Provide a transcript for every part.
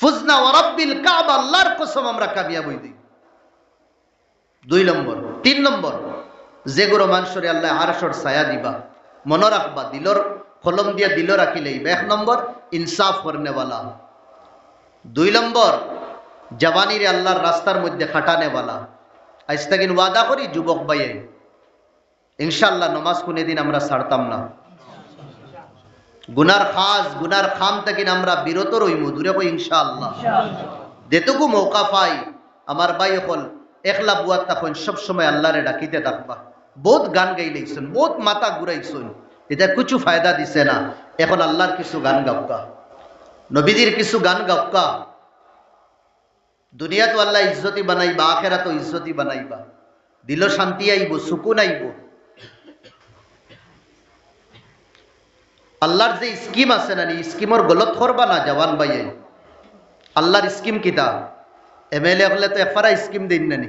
ফুজনা ওয়ারাব্বিল কাবা, আল্লাহর কসম আমরা কামিয়াব হই দিই নম্বর, তিন নম্বর যেগুলো মানুষরে আল্লাহ আরশর ছায়া দিবা, মনে রাখবা, দিলর কলম দিয়া দিল রাখিলেইবা এক নম্বর, ইনসাফ করনেওয়ালা। দুই নম্বর, জবানির আল্লাহর রাস্তার মধ্যে খাটানেওয়ালা। আজ তাকিন ওয়াদা করি, যুবক ভাইয়ে ইনশাল্লাহ নমাজ কোনে দিন আমরা ছাড়তাম না। গুনার খাস গুনার খাম তাকিন আমরা বিরত রইমু দূরে কই ইনশাআল্লাহ। যেটুকু মৌকা পাই আমার ভাই হল একলা বুয়ার তখন সবসময় আল্লাহরে ডাকিতে থাকবা। বহুত গান গাইলেইছেন বহুত মাথা ঘুরাইছেন। এটা কিছু ফায়দা দিছে না এখন আল্লাহর কিছু গান গাওকা নবীজির কিছু গান গাওকা দুনিয়া তো আল্লাহ ইজ্জতি বানাইবা আখেরা তো ইজ্জতি বানাইবা। দিল শান্তি আইব সুকুন আইব। আল্লাহর যে স্কিম আছে না স্কিমর গলত করবা না, জওয়ান ভাইয়ে। আল্লাহর স্কিম কিতা? এমএলএ হলে তো এফারা স্কিম দিন নানি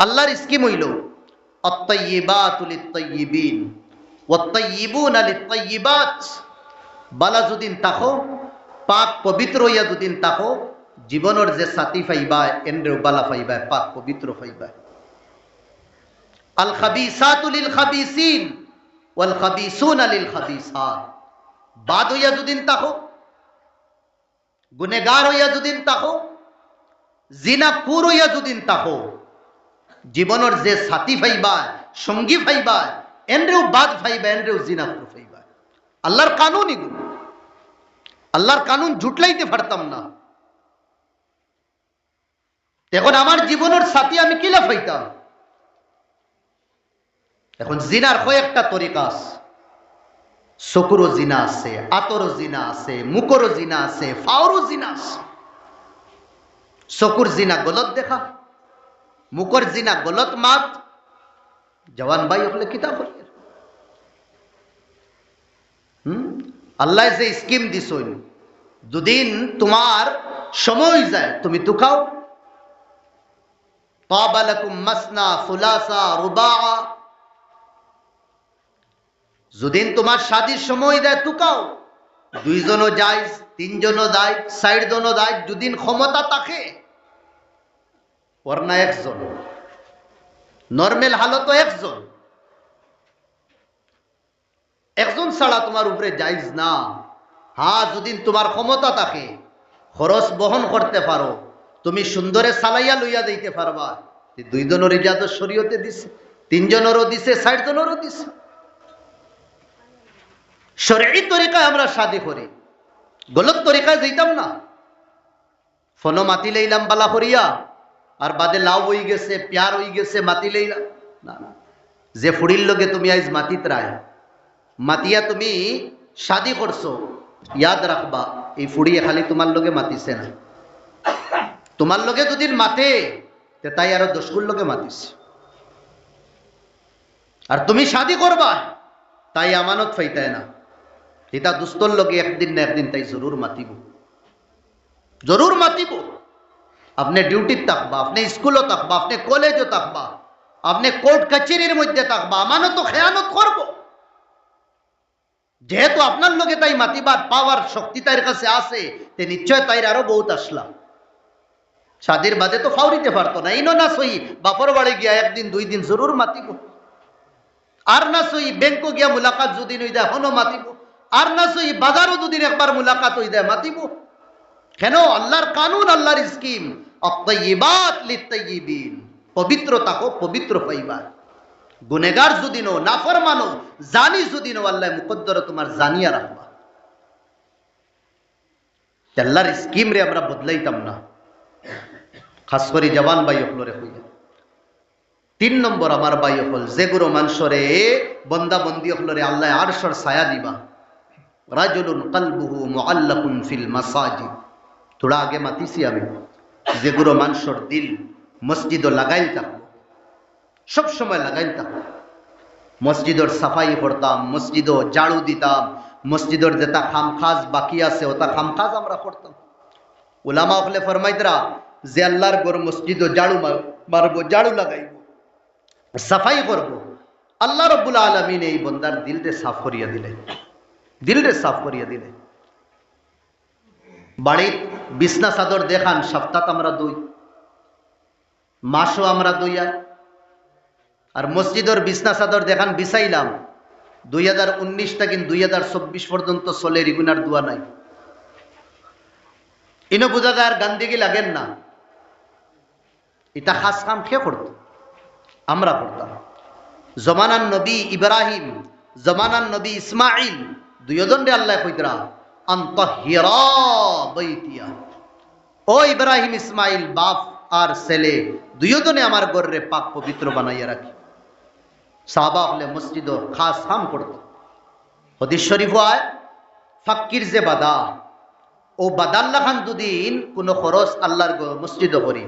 আল্লাহর স্কিম হইল অত্তয়িবাতুল ইত্তয়িবিন ওয়াত্তয়িবুনা লিত্তয়িবাত, বালা যদিন তাকো, পাক পবিত্র হইয়া যদিন তাকো, জীবনের যে সাথী ফাইবা এন্দ্রেও বালা ফাইবা, পাক পবিত্র ফাইবা। আল খাবিসাতু লিল খাবিসিন ওয়াল খাবিসুনা লিল খাবিসাত বাদ হইয়া যদিন তাকো গুনেগার হইয়া যদিন তাকো জিনা কুর হইয়া যদিন তাকো জীবনের যে সাথী ফাইবা সঙ্গী ফাইবা এনরেও বাদ ফাইবা এনরেও জিনা কুর ফাইবা আল্লাহর কানুন এগুলো। আল্লাহর কানুন জুটলাইতে পারতাম না। এখন আমার জীবনের সাথী আমি কিলা ফাইতাম এখন জিনার কয়েকটা তরিকা আছে। চকুরও জিনা আছে, আতরও জিনা আছে, মুখরও জিনা আছে, ফাওরও জিনা আছে। চকুর জিনা গলত দেখা, মুখর জিনা গলত মাত। জওয়ান ভাই হলে কিতাব হুম? আল্লাহ যে স্কিম দিছইন দুদিন তোমার সময় যায়, তুমি তো তুকাও তাবালাকুম মাসনা ফুলাসা রুবা যদিন তোমার শাদির সময় দেয় তুকাও দুইজনও যায়, তিনজনও যায় ষাট জনও যায় দুদিন ক্ষমতা থাকে একজন। নর্মেল হালত একজন। একজন ছাড়া তোমার উপরে যাইজ না। হ্যাঁ যদি তোমার ক্ষমতা থাকে, খরচ বহন করতে পারো, তুমি সুন্দরে সালাইয়া লইয়া দিতে পারবা। দুইজনের ইজাজত শরীয়তে দিছে, তিনজনেরও দিছে ষাট জনেরও দিছে। শরীর তরিকায় আমরা শাদি করি। গলত তরিকায় যাইতাম না। ফোনও মাতি লইলাম, বালা করিয়া। আর বাদে লাউ হই গেছে, প্যার হই গেছে, মাতি লইলাম। না না। যে ফুড়ির লগে তুমি আইজ মাতিত রায়, মাতিয়া তুমি শাদি করছ, ইয়াদ রাখবা, এই ফুড়িয়ে খালি তোমার লগে মাতিছে না। তোমার লগে যদি মাতে তাই আরও দশগুর লগে মাতিছে। আর তুমি শাদি করবা, তাই আমানত ফাইতায় না। এটা দুস্তর লগে একদিন না একদিন তাই জরুর মাতিব। জরুর মাতিব। আপনি ডিউটির থাকবা, আপনি স্কুলও থাকবা, আপনি কলেজও থাকবা, আপনি কোর্ট কাছারির মধ্যে থাকবা আমানত খেয়ানত করব। যেহেতু আপনার লোকে তাই মাতিবার পাওয়ার শক্তি তাইর কাছে আছে, তে নিশ্চয় তাইর আরও বহুত আসলাম সাদের বাদে তো ফাউরিতে পারতো না, ইনো না সই, বাপর বাড়ি গিয়া একদিন দুই দিন জরুর মাতিব। আর না সই ব্যাংক গিয়া মুলাকাত যদি নই হনো মাতিব। আর না সই বাজারও দুদিন একবার মুলাকাত হই দেয়, মাতিব। কেন? আল্লাহর কানুন, আল্লাহর স্কিম। অত্তয়িবাত লিত্তয়িবিন। পবিত্র পাইবার গুনেগার যদি নো নাফরমানো জানি যদি নো আল্লাহ মুকদ্দর তোমার জানিয়া রাখবা। আল্লাহর স্কিম রে আমরা বদলাইতাম না। খাস করে জওয়ান বাই হলরে হইয়া তিন নম্বর, আমার বাই হল যেগুলো মানুষরে বন্দা বন্দি হলরে আল্লাহ আরশর ছায়া দিবা। রাজুলুন কালবুহু মুআল্লাকুন ফিল মাসাজিদ। থোড়া আগে মাতিছি আমি। যেগুলো মানুষর দিল মসজিদ লাগাইল সব সময় লাগাইল থাকব মসজিদর সাফাই করতাম, মসজিদও জাড়ু দিতাম, মসজিদর যেটা খামখাজ বাকি আছে, ওটা খামখাজ আমরা করতাম। ওলামা হলে ফরমাইতরা যে আল্লাহর গোর মসজিদও জাড়ু মারবো জাড়ু লাগাইব, সাফাই করব। আল্লাহ রব্বুল আলমিন এই বন্দার দিলরে সাফ করিয়া দিলে দিলরে সাফ করিয়া দিলে। বাড়ির বিছনা চাদর দেখান, সপ্তাহ আমরা দুই, মাসও আমরা দুই আর মসজিদের বিছনা চাদর দেখান, বিছাইলাম। দুই হাজার উনিশ থেকে দুই হাজার চব্বিশ পর্যন্ত চলে, রিগুনার দোয়া নাই। ইনো বোঝা যায় আর গান্ধীগি লাগেন না। এটা খাস কাম কে করত? আমরা করতাম। জমানান নবী ইব্রাহিম, জমানান নবী ইসমাইল দুইজন আল্লাহ কইতরা আন্তহিরা বৈতিয়া ও ইব্রাহিম ইসমাইল, বাপ আর ছেলে, দুইজনে আমার গর্রে পাক পবিত্র বানাইয়া রাখি। সাহাবা হলে মসজিদ খাস হাম করত। হদিস শরীফ হয় ফাক্কির যে বাদা, ও বাদাল্লা খান দুদিন কোনো খরচ আল্লাহর মসজিদ করি।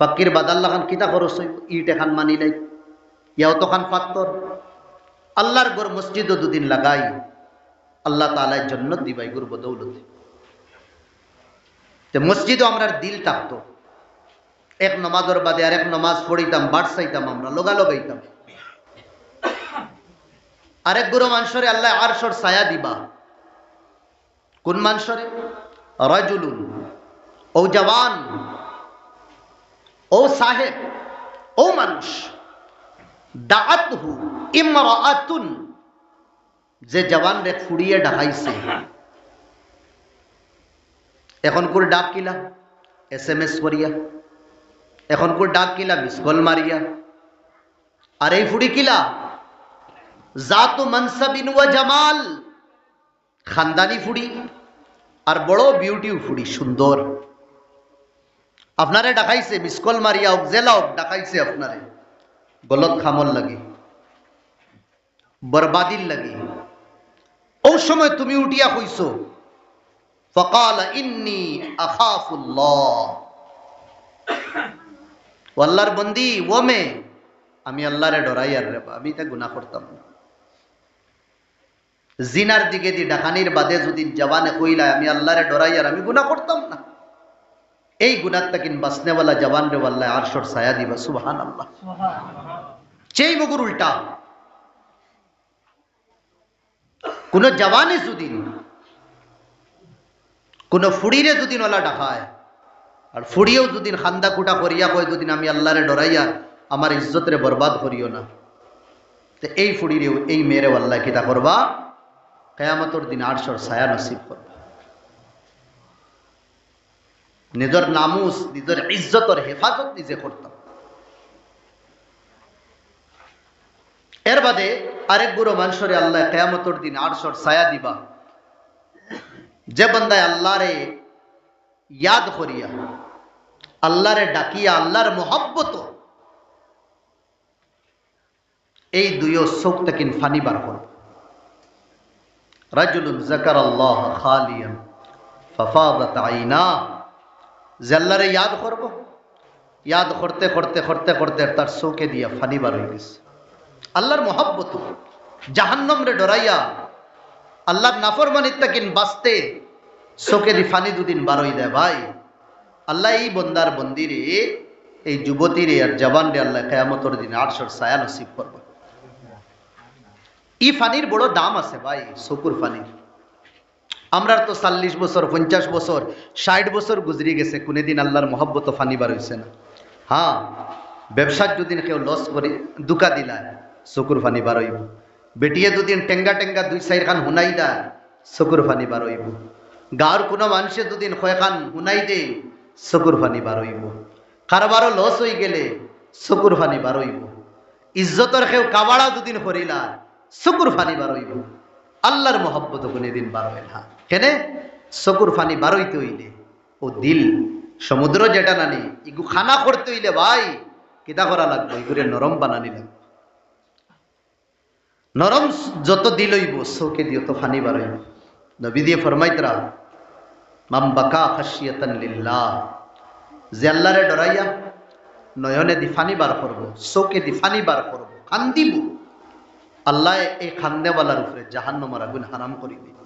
ফাক্কির বাদাল্লা খান কিতা খরচ হইব, ইট এখান মানি নাই, ইয়াও তো খান পাত্তর আল্লাহর গোর মসজিদও দুদিন লাগাই। আল্লাহ তালার জন্য দিবাই গুর বদৌলতে। তো মসজিদও আমরা দিল থাকতো। এক নমাজর বাদে আর এক নমাজ পড়িতাম বাট চাইতাম আমরা লগা লগাইতাম আরেক গুরু মানসরে আল্লাহ আরশর ছায়া দিবা। কোন মানসরে? রাজুলুন। ও জওয়ান। ও সাহেব। ও মানুষ। দাআতহু ইমরাআতুন। যে জওয়ান রে ফুড়িয়ে ডাকাইছে এখন কোর ডাক কিলা? এস এম এস করিয়া। এখন কোর ডাক কিলা? মিস কল মারিয়া। আর এই ফুড়ি কিলা? জাতু মনসাবিন ওয়া জামাল। খানদানি ফুড়ি। আর বড় বিউটি ফুড়ি, সুন্দর। আপনারে ডাকাইছে মিসকল মারিয়া হোক, জেলা হোক, ডাকাইছে আপনারে। গলত খামল লাগে। বরবাদির লাগে। ও সময় তুমি উঠিয়া কইছো ফকাল ইন্নি আখাফুল্লাহ। ও আল্লাহর বন্দি ও মে আমি আল্লাহরে ডরাই আর রে আমি তা গুনাহ করতাম না। জিনার দিকে দি ডাকানির বাদে যদি জবানে কইলায় আমি আল্লাহরে ডরাই আর আমি গুনাহ করতাম না। এই গুনার তাকিন বাসনেওয়ালা জবান রে আল্লাহ আরশর ছায়া দিবা সুবহান আল্লাহ চেই মগুর উল্টা কোন জওয়ানে যদিন কোন ফুড়িরে দুদিন ওলা ডাকায় আর ফুড়িয়েও যদিন খান্দা কুটা করিয়া কয় যদিন আমি আল্লাহরে ডরাইয়া আমার ইজ্জতরে বরবাদ করিও না, তো এই ফুড়িরেও, এই মেয়েরে আল্লাহ কিতা করবা? কেয়ামতর দিন আটশোর ছায়া নসিব করবা। নিজের নামুস, নিজের ইজ্জতর হেফাজত নিজে করতাম। এর বাদে আরেক গুরু মানুষরে আল্লাহ কেয়ামতর দিন আটশোর ছায়া দিবা। যে বন্দায় আল্লাহরে ইয়াদ করিয়া, আল্লাহরে ডাকিয়া, আল্লাহর মোহাব্বত, এই দুইও চোখ তাকিন ফানি বার করব রাজুলুন জাকার আল্লাহ খালিয়ান, ফাফাদাত আইনা। যে আল্লাহরে ইয়াদ করব, ইয়াদ করতে করতে করতে করতে তার চোখে দিয়া ফানি বার হয়ে গেছে। আল্লাহর মোহাব্বত। জাহান্নম রে ডরাইয়া আল্লাহর নাফরমানির তাকিন বাঁচতে চোখে ফানি দুদিন বারোই দেয়, ভাই। আল্লাহ এই বন্দার বন্দিরে, এই যুবতীরে আর জবান রে আল্লাহ কেয়ামতর দিনে আটশোর ছায়া নসিব করব। ই ফানির বড় দাম আছে, ভাই, শকুর ফানির। আমরা তো চাল্লিশ বছর, পঞ্চাশ বছর, ষাট বছর গুজরি গেছে, কোনোদিন আল্লাহর মহব্বত ফানি বার হয়েছে না। হ্যাঁ ব্যবসার যদিন কেউ লস করে, দুকা দিলা চকুর ফানি বার হইব। বেটিয়ে দুদিন টেঙ্গা টেঙ্গা দুই চাইর খান হুনাই দা চকুর ফানি বার হইব। গাঁর কোনো মানুষে দুদিন খান হুনাই দে চকুর ফানি বার হইব। কারবারও লস হয়ে গেলে চকুর ফানি বার হইব। ইজ্জতর কেউ কাবাড়া দুদিন করিলা চকুর ফানি বার হইব। আল্লাহর মহব্বত কোনোদিন বার হয় না। কেনে? চকুর ফানি বার হইতে হইলে। ও দিল সমুদ্র যেটা নানি ইগু খানা করতে হইলে ভাই কিতা করা লাগবে? এগুলো নরম বানানি লাগবে। নরম যত দিল হইব, চৌকে দিও তো ফানি বার হইব। নবী দিয়ে ফরমাইতরা, মাম বাকা খাসিয়াতান লিল্লাহ। যে আল্লাহরে ডরাইয়া নয়নে দি ফানি বার করব, চৌকে দি ফানি বার করব, কান্দিব, আল্লাহ এই খান্দেওয়ালার উপরে জাহান্নমার আগুন হারাম করি দিন।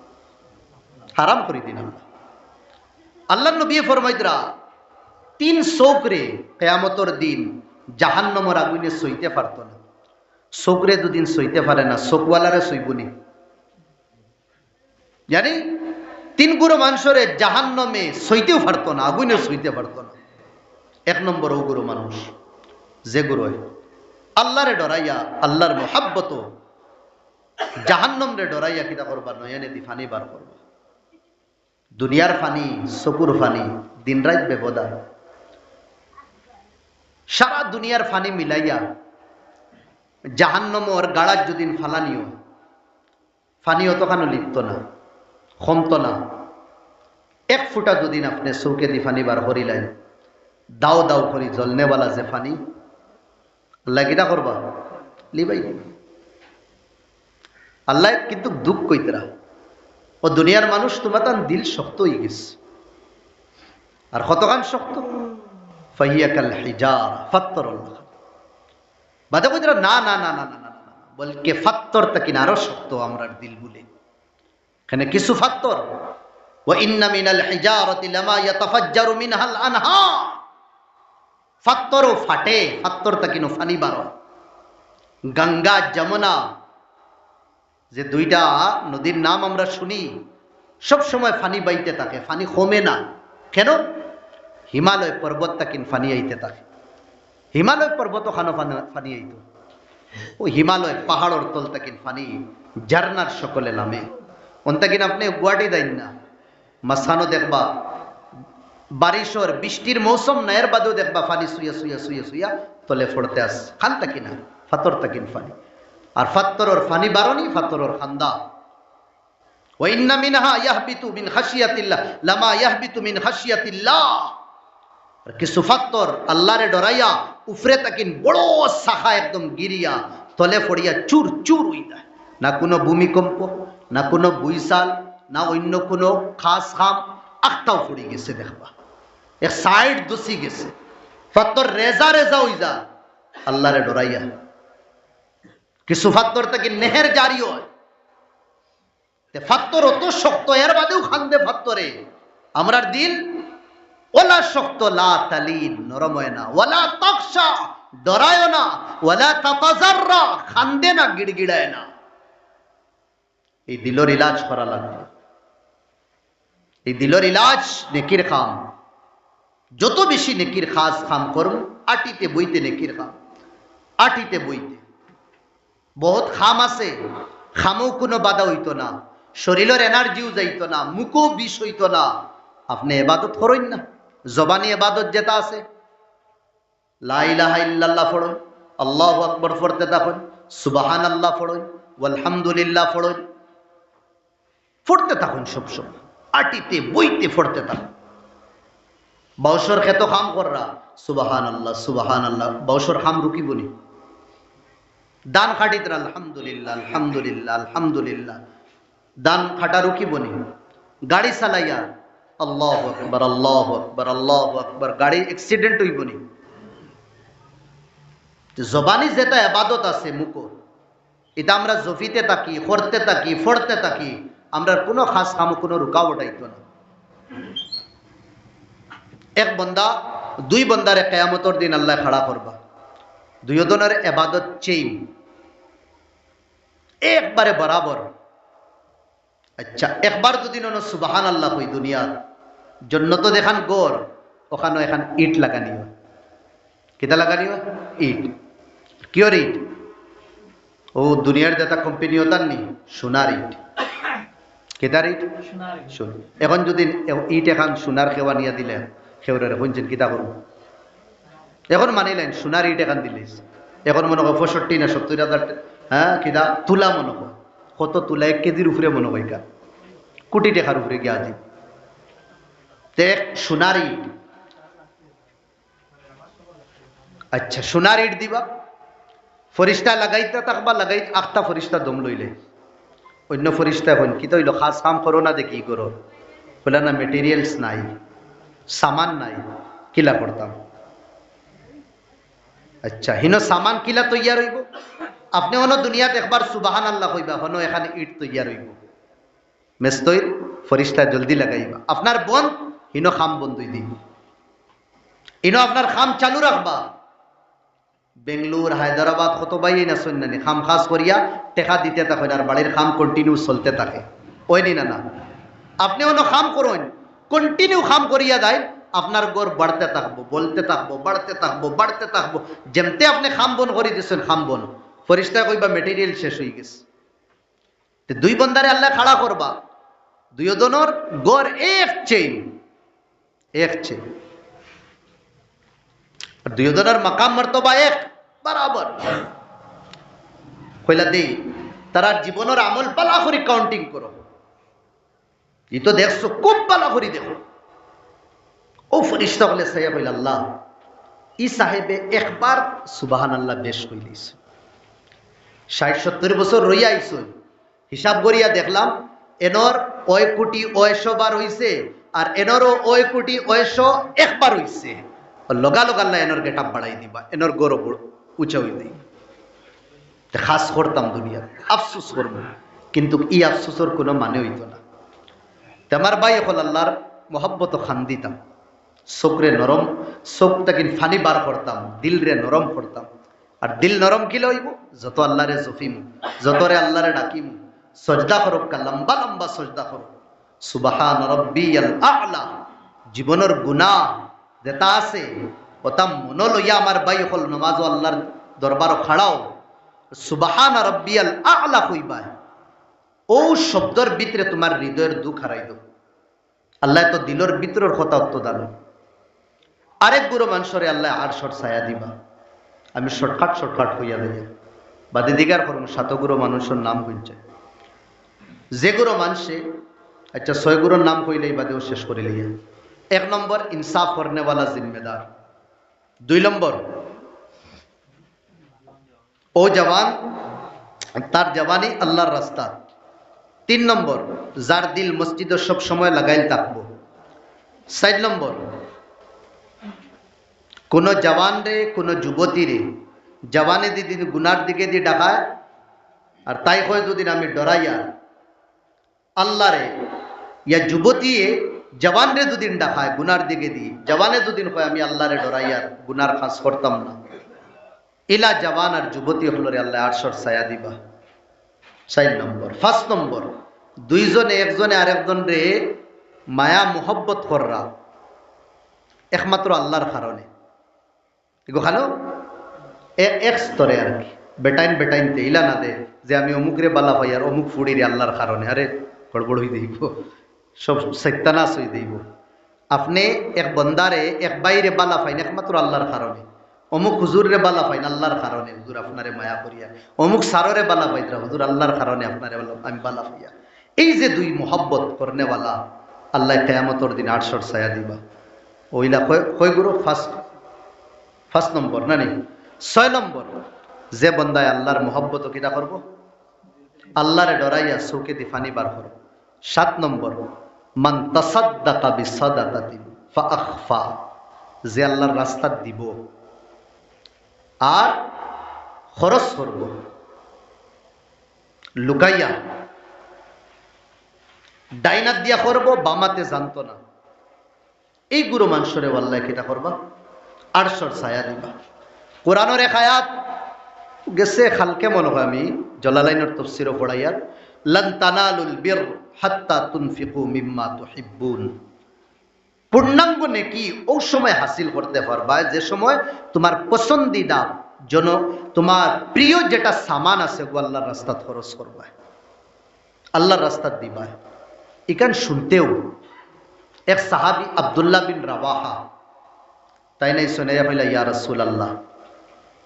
হারাম করে দিন আল্লাহ আল্লাহ নবী ফরমাইদরা তিন চৌকরে কেয়ামতর দিন জাহান্নমর আগুনে সইতে পারত না। চৌকরে দুদিন সইতে পারে না চোখওয়ালারে সইবনি। জানি? তিন গুরু মানুষরে জাহান্নমে সইতেও পারতো না আগুনেও সইতে পারতো না। এক নম্বর ও গুরু মানুষ, যে গুরু আল্লাহরে ডরাইয়া, আল্লাহর মোহাব্বত জাহান্নম রে ডরাইয়া কিতা করবা? নয়নে দি ফানি বার করবা। দুনিয়ার ফানি চকুর ফানি দিন রাত বেবদা। সারা দুনিয়ার ফানি মিলাইয়া জাহান্নমর গাড়ার যদিন ফালানিও। ফানি অতখানো লিপ্ত না ক্ষমত না। এক ফুটা যদিন আপনি চৌকে দি ফানি বার করিলেন দাও দাও করি জলনেওয়ালা যে ফানি। আল্লাহ কিটা করবা? লিবাই। আল্লাহ কিন্তু দুঃখ কইতরা। ও দুনিয়ার মানুষ তোমার তার দিল শক্ত হয়ে গেছে। আর কতখান শক্ত? ফাহিয়াকাল হিজার ফাত্তর বাদে কইতরা না না না না না না বলকে ফাত্তর তা কিনা আরও শক্ত আমরা দিল বলে। এখানে কিছু ফাত্তর? আনহার। ফাত্তরও ফাটে ফাত্তর তা ফানি বারো। গঙ্গা, যমুনা, যে দুইটা নদীর নাম আমরা শুনি, সব সময় ফানি বাইতে থাকে, ফানি কমে না। কেন? হিমালয় পর্বত তাকিন ফানি আইতে থাকে। হিমালয় পর্বত খানো ফানি আইতো ও হিমালয় পাহাড়র তল তাকিন ফানি, ঝর্নার সকলে নামে। অন্তাকিন আপনি গুয়াহাটি দেন না মাসানো দেখবা, বারিশর বৃষ্টির মৌসুম না, এর বাদেও দেখবা ফানি সুইয়া সুইয়া সুইয়া সুইয়া তলে ফোড়তে আস। খান তাকি না ফাতর তাকিন ফানি। আর ফাত্তরর ফানি বারনি ফাত্তরর খান্দা। ওয়াইন্না মিনহা ইয়াহবিতু মিন খাশিয়াতিল্লাহ, লামা ইয়াহবিতু মিন খাশিয়াতিল্লাহ। আর কিছু ফাত্তর আল্লাহরে ডরাইয়া উফরে তাকিন, বড় শাখা একদম গিরিয়া, তলে ফড়িয়া চুর চুর হই যায়। না কোনো ভূমিকম্প, না কোনো বুইসাল না অন্য কোনো খাস খাম আখটাও পড়ে গেছে দেখবা। এক সাইড দোষী গেছে। ফাত্তর রেজা রেজা হই যা আল্লাহরে ডরাইয়া। কিছু ফাত্তর থেকে নেহের জারি হয়। ফাত্তর অত শক্ত, এর বাদেও খান্দে ফাত্তরে। আমরার দিল ওলা শক্ত, লা তালিন নরময় না ওলা তকসা ডরায় না ওলা তাতাজাররা খান্দে না গিড়গিড়ায় না এই দিলর ইলাজ করা লাগবে। এই দিলর ইলাজ নেকির খাম। যত বেশি নেকির খাস খাম করুন, আটিতে বইতে নেকির খাম। আটিতে বইতে। বহুত খাম আছে, খামও কোনো বাধা হইত না, শরীরের এনার্জিও যাইতো না, মুখও বিষ হইত না। আপনি এবাদত করেন না। জবানি এবাদত যেটা আছে লাইলাহা ইল্লাল্লাহ ফড়ই আল্লাহ আকবর ফড়তে থাকুন সুবাহান আল্লাহ ফড়ই আলহামদুলিল্লাহ ফড়ই ফড়তে থাকুন সবসময় আটিতে, বইতে ফড়তে থাকুন। বৌসর খেত খাম কররা সুবাহান আল্লাহ সুবাহান আল্লাহ বৌসর খাম রুকি বলি। দান খাটিত আলহামদুলিল্লাহ আলহামদুলিল্লাহ আলহামদুলিল্লাহ। দান খাটা রুকি বনি গাড়ি চালাইয়া আল্লাহ আকবর আল্লাহ আকবর আল্লাহ আকবর। গাড়ি অ্যাক্সিডেন্ট হইব নি। জবানি যেটা আবাদত আছে মুকো এটা আমরা জফিতে থাকি ফরতে থাকি ফড়তে থাকি, আমরা কোনো খাস কাম কোনো রুকাওট আইতো না। এক বন্দা, দুই বন্দারে কেয়ামতর দিন আল্লাহ খাড়া করবা। দুইজনের এবাদত চেইম একবারে বরাবর। আচ্ছা একবার যদি নন সুবাহান আল্লাহ হই দুনিয়ার জন্য তো দেখান গড় ওখানে এখান ইট লাগানি হয় কিতা লাগানি হয় ইট। কিয়র ইট? ও দুনিয়ার যেটা কোম্পানি ওতার নি সোনার ইট। কেদার ইট? এখন যদি ইট এখন সোনার খেওয়া নিয়ে দিলে খেউরে শুনছেন কিতা করুন এখন মানিলেন সোনার ইট এখন দিলিস এখন মনে হয় পঁয়ষট্টি না সত্তর হাজার হ্যাঁ কিনা তুলা মনে কত তুলা? এক কেজির উপরে মনে হয় কোটি টাকার উপরে গিয়া আজি। তে সোনার। ইট আচ্ছা সোনার ইট দিবা। ফরিস্তা লাগাইতে থাকবা লাগাই আখটা ফরিস্তা দম লইলে। অন্য ফরিস্তা হইন, কি তৈল খাস কাম করো না দেখি করো। বলে না মেটেরিয়ালস নাই, সামান নাই, কিলা করতাম। আচ্ছা হিন সামান কিলা তৈয়ার হইব? আপনি হনো দুনিয়াত একবার সুবাহান আল্লাহ কইবা, হনো এখানে ইট তৈয়ার হইব। মেস্তইর ফরিস্তা জলদি লাগাইবা। আপনার বন হিনো খাম বন্ধই দিব ইনো আপনার খাম চালু রাখবা। বেঙ্গলোর, হায়দ্রাবাদ কত বাই না সন্ন্যানি খাম খাস করিয়া টেকা দিতে থাকেন আর বাড়ির খাম কন্টিনিউ চলতে থাকে। ওই নি না। আপনি অন্য খাম করুন। কন্টিনিউ খাম করিয়া দেয় আপনার গড় বাড়তে থাকব, বলতে থাকব, বাড়তে থাকব বাড়তে থাকব। যেমতে আপনি খাম বন করে দিচ্ছেন খাম বন। ফরিস্তা কইবা মেটেরিয়াল শেষ হয়ে গেছে। দুই বন্দারে আল্লাহ খাড়া করবা। দুইজনের গড় এক চেইন চেইন আর দুইজনের মাকাম, মর্তবা এক, বরাবর। কইলা দেই, তারা জীবনের আমল পালা করে কাউন্টিং করো। ই তো দেখছ, খুব পালা করে দেখো। ও ফরিস্তা বলে, সাইয়া কইল, আল্লাহ, ই সাহেবে একবার সুবাহান আল্লাহ বেশ কইলিস ষাট, সত্তর বছর রইয়া আইসো হিসাব করিয়া দেখলাম, এনর ওই কোটি ওয়শো বার হইছে আর এনরও ওই কোটি ওয়শো একবার হইছে। লগা আল্লাহ এনর গেটাপ বাড়াই দিবা, এনর গৌরব উঁচা হই দিই। খাস করতাম দুনিয়া আফসুস করব। কিন্তু ই আফসুসের কোনো মানে হইত না। তেমার বাই হল আল্লাহর মহব্বত খান দিতাম। চোখরে নরম, চোখ তাকিন ফানি বার করতাম দিল রে নরম করতাম। আর দিল নরম কি লইব? যত আল্লাহরে জফিম, যতরে আল্লাহরে ডাকিম, সজদা করুক লম্বা লম্বা সজদা করুক। সুবাহান রব্বিয়াল আলা। জীবনের গুনাহ যেটা আছে ওটা মনো লইয়া আমার বাই হল নমাজ আল্লাহর দরবার খাড়াও। সুবাহান রব্বিয়াল আলা কইবায় ও শব্দর ভিতরে তোমার হৃদয়ের দুঃখ হারাই দো আল্লাহ তো দিলর ভিতরের কথা অত্ত দানো। আরেক গুরু মানুষরে আল্লাহ আর শর্ট ছায়া দিবা। আমি শর্টকাট শর্টকাট হইয়া দেয় বাদে দিগার করুন সাতগুরু মানুষের নাম হইছে যে গুরু মানুষে আচ্ছা ছয় গুরুর নাম কইলেই বাদেও শেষ করে লইয়া। এক নম্বর, ইনসাফ করনেওয়ালা জিম্মেদার। দুই নম্বর, ও জওয়ান, তার জওয়ানি আল্লাহর রাস্তা। তিন নম্বর, যার দিল মসজিদে সব সময় লাগাইল থাকব। চার নম্বর, কোন জওয়ান রে, কোন যুবতী রে, জওয়ানে দিদি গুনার দিকে দিয়ে ডাকায়, আর তাই হয় যদি আমি ডরাইয়া আল্লাহ রে ইয়া যুবতী জওয়ান রে দুদিন ডাকায় গুনার দিকে দিয়ে জওয়ানে দুদিন হয় আমি আল্লাহ রে ডরাইয়ার গুনার খাস করতাম না ইলা জওয়ান আর যুবতী হলো রে আল্লাহ আটশোর ছায়া দিবা চার নম্বর ফার্স্ট নম্বর দুইজনে একজনে আরেকজন রে মায়া মোহব্বত কররা একমাত্র আল্লাহর কারণে এগুলো এক স্তরে আর কি বেটাইন বেটাইনতে ইলা না দে যে আমি অমুক রে বালা পাই আর অমুক ফুড়ি রে আল্লাহর কারণে আরে গড়বড় হয়ে দিব সব সত্যানাশ হয়ে দিব আপনি এক বন্দারে, এক বাইরে বালা পাইন একমাত্র আল্লাহর কারণে। অমুক হুজুরে বালা পাইন আল্লাহর কারণে, হুজুর আপনারে মায়া করিয়া। অমুক সাররে বালা পাইতরা হুজুর আল্লাহর কারণে আপনারে আমি বালা পাইয়া এই যে দুই মোহব্বত করনেওয়ালা, আল্লাহ কেয়ামতর দিন আটশোর ছায়া দিবা। ওইলা কয় গুরু? ফার্স্ট ফার্স্ট নম্বর, না নি? ছয় নম্বর, যে বন্দায় আল্লাহর মোহব্বত কিনা করব? আল্লাহরে ডরাইয়া চৌকে দি ফানি বার করব সাত নম্বর মান যে আল্লাহর রাস্তা দিব আর খরচ করব। লুকাইয়া ডাইনাত দিয়া করব, বামাতে জানতো না। এই গুরু মানুষরে আল্লাহ কিটা করবা? আটশোর ছায়া দিবা। কোরআনের এক আয়াত গেছে, খালকে মনে হয় আমি জলালাইনের তফসিরও পড়াইয়ার। পূর্ণাঙ্গ নেকি ও সময় হাসিল করতে পারবা যে সময় তোমার পছন্দিদা জন তোমার প্রিয় যেটা সামান আছে, গো আল্লাহর রাস্তা খরচ করবা আল্লাহর রাস্তা দিবা এখান শুনতেও এক সাহাবি আবদুল্লাহ বিন রাওয়াহা, তাই নাই শুনে ইয়া রসুল আল্লাহ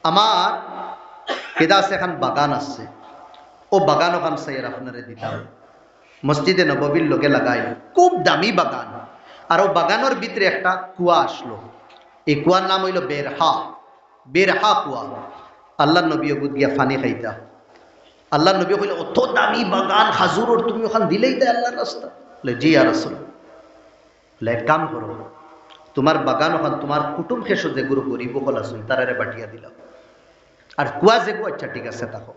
আমার কেদা আছে এখন বাগান আছে। ও বাগান ওখান সাইয়ের আপনারে দিতাম মসজিদে নববীর লোকে লাগাই, খুব দামি বাগান। আর ও বাগানোর ভিতরে একটা কুয়া আসলো। এই কুয়ার নাম হইল বেরহা বেরহা কুয়া আল্লাহ নবী গুদ গিয়া ফানি খাইতা। আল্লাহ নবী কইলে, অত দামি বাগান হাজুর তুমি ওখান দিলেই দেয় আল্লাহর রাস্তা বলে জি আর আসল বলে এক কাম করো তোমার বাগান ওখান তোমার কুটুম খেসো যে গুরু গরিব হল আসুন তারারে বাটিয়া দিলাম আর কুয়া যে আচ্ছা ঠিক আছে, তাকো।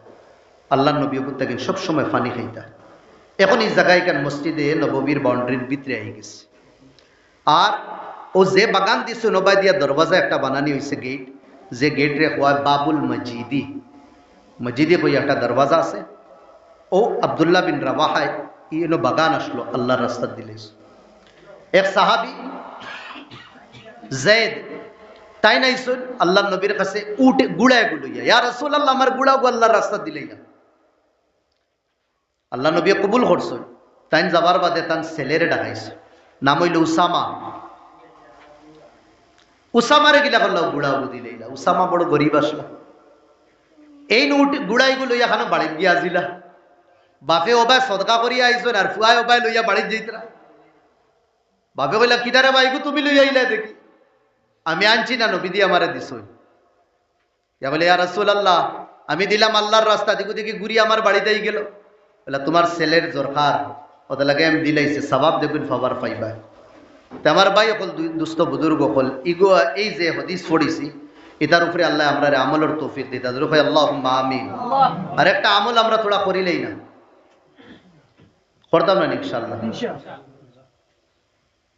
আল্লাহ নবী গুদ্দাকে সবসময় ফানি খাইতা। এখন এই জায়গায় কেন মসজিদে নববীর বাউন্ডারির ভিতরে আই গেছে। আর ও যে বাগান দিছে, নবাই দিয়া দরওয়াজা একটা বানানি হয়েছে গেট যে গেট রে হয় বাবুল মজিদি মসজিদে কই একটা দরওয়াজা আছে। ও আবদুল্লাহ বিন রাওয়াহায় ইনো বাগান আসলো, আল্লাহর রাস্তা দিলে। এক সাহাবি, জেদ, তাই নাই আল্লাহ নবীর কাছে উঠে গুড়ায় গুলইয়া ইয়া রসুল আল্লাহ আমার গুড়া গু আল্লাহর রাস্তা দিলে আল্লাহ নবী কবুল করছেন তাই যাবার বাদে তান ছেলেরে ডাকাইছে। নাম হইল উসামা। উসামারে গিলা করল গুড়া গু দিলে উসামা বড় গরিব আসলা। এই নোট গুড়াইগুলো এখানে বাড়িত গিয়া আসিলা। বাপে ওবাই সদকা করিয়া আইসন আর ফুয়াই ওবাই লইয়া বাড়িত যাইতরা। বাপে কইলা কিটারে বাইকু তুমি লইয়া আইলা দেখি। আমি আনছি না, নবী দিয়ে আমারে দিস ইয়া বলে, ইয়া রাসূল আল্লাহ আমি দিলাম আল্লাহর রাস্তা। দিকু দেখি ঘুরি আমার বাড়িতেই গেল। বলে তোমার ছেলের দরকার। ওদের লাগে আমি দিলাইছে সবাব দেখুন ফাবার পাইবা। আমার ভাই অকল দুস্থ বুজুর্গ অকল ইগো এই যে হদিস পড়িছি এটার উপরে আল্লাহ আমরা আমলের তৌফিক দিতা রূপে আল্লাহ আমিন। আর একটা আমল আমরা থোড়া করিলেই না। করতাম না ইনশাল্লাহ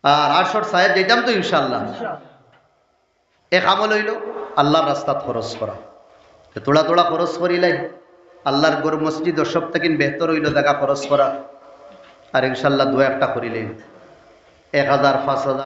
আর আটশোর সাহেব যেতাম তো ইনশাল্লাহ এক আমল হইল আল্লাহর রাস্তা খরচ করা। তোড়া তোড়া খরচ করিলাই। আল্লাহর গরু মসজিদ ও সব থেকে বেহতর হইল দেখা খরচ করা। আর ইনশাল্লাহ দু একটা করিলেন এক হাজার, পাঁচ হাজার।